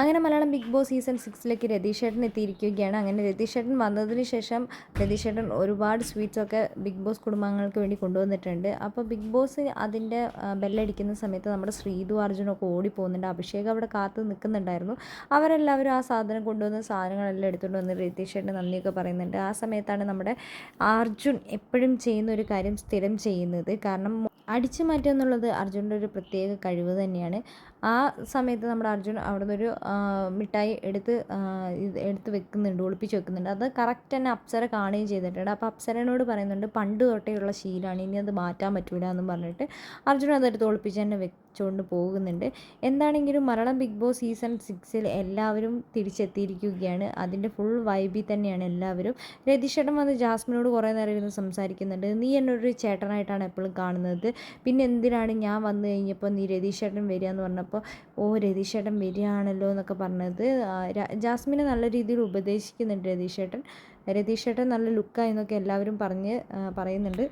അങ്ങനെ Malayalam big boss season സിക്സിലേക്ക് രതീഷേട്ടൻ എത്തിയിരിക്കുകയാണ്. അങ്ങനെ രതീഷേട്ടൻ വന്നതിന് ശേഷം രതീഷേട്ടൻ ഒരുപാട് സ്വീറ്റ്സൊക്കെ ബിഗ് ബോസ് കുടുംബാംഗങ്ങൾക്ക് വേണ്ടി കൊണ്ടുവന്നിട്ടുണ്ട്. അപ്പോൾ ബിഗ് ബോസ് അതിന്റെ ബെല്ലടിക്കുന്ന സമയത്ത് നമ്മുടെ ശ്രീതു അർജുനൊക്കെ ഓടിപ്പോകുന്നുണ്ട്. അഭിഷേക് അവിടെ കാത്ത് നിൽക്കുന്നുണ്ടായിരുന്നു. അവരെല്ലാവരും ആ സാധനം കൊണ്ടുവന്ന സാധനങ്ങളെല്ലാം എടുത്തുകൊണ്ട് വന്ന് രതീഷേട്ടൻ നന്ദിയൊക്കെ പറയുന്നുണ്ട്. ആ സമയത്താണ് നമ്മുടെ അർജുൻ എപ്പോഴും ചെയ്യുന്ന ഒരു കാര്യം സ്ഥിരം ചെയ്യുന്നത്. കാരണം അടിച്ചു മാറ്റുക എന്നുള്ളത് അർജുന്റെ ഒരു പ്രത്യേക കഴിവ് തന്നെയാണ്. ആ സമയത്ത് നമ്മുടെ അർജുൻ അവിടെ നിന്നൊരു മിഠായി എടുത്ത് എടുത്ത് വെക്കുന്നുണ്ട് ഒളിപ്പിച്ച് വെക്കുന്നുണ്ട്. അത് കറക്റ്റ് തന്നെ അപ്സര കാണുകയും ചെയ്തിട്ടുണ്ട്. അപ്പോൾ അപ്സരനോട് പറയുന്നുണ്ട് പണ്ട് തൊട്ടേയുള്ള ശീലമാണ് ഇനി അത് മാറ്റാൻ പറ്റൂല എന്നും പറഞ്ഞിട്ട് അർജുൻ അതെടുത്ത് ഒളിപ്പിച്ച് തന്നെ വെച്ചുകൊണ്ട് പോകുന്നുണ്ട്. എന്താണെങ്കിലും മലയാളം ബിഗ് ബോസ് സീസൺ സിക്സിൽ എല്ലാവരും തിരിച്ചെത്തിയിരിക്കുകയാണ്. അതിന്റെ ഫുൾ വൈബി തന്നെയാണ് എല്ലാവരും. രതിഷേട്ടൻ വന്ന് ജാസ്മിനോട് കുറേ നേരം ഇരുന്ന് സംസാരിക്കുന്നുണ്ട്. നീ എന്നൊരു ചേട്ടനായിട്ടാണ് എപ്പോഴും കാണുന്നത്. പിന്നെ എന്തിനാണ് ഞാൻ വന്നു കഴിഞ്ഞപ്പോൾ നീ രതീഷേട്ടൻ വരിക? എന്ന് പറഞ്ഞപ്പോൾ ഓ രതീഷേട്ടൻ വരികയാണല്ലോ എന്നൊക്കെ പറഞ്ഞത്. ജാസ്മിനെ നല്ല രീതിയിൽ ഉപദേശിക്കുന്നുണ്ട് രതീഷേട്ടൻ. രതീഷേട്ടൻ നല്ല ലുക്കായി എന്നൊക്കെ എല്ലാവരും പറഞ്ഞ് പറയുന്നുണ്ട്.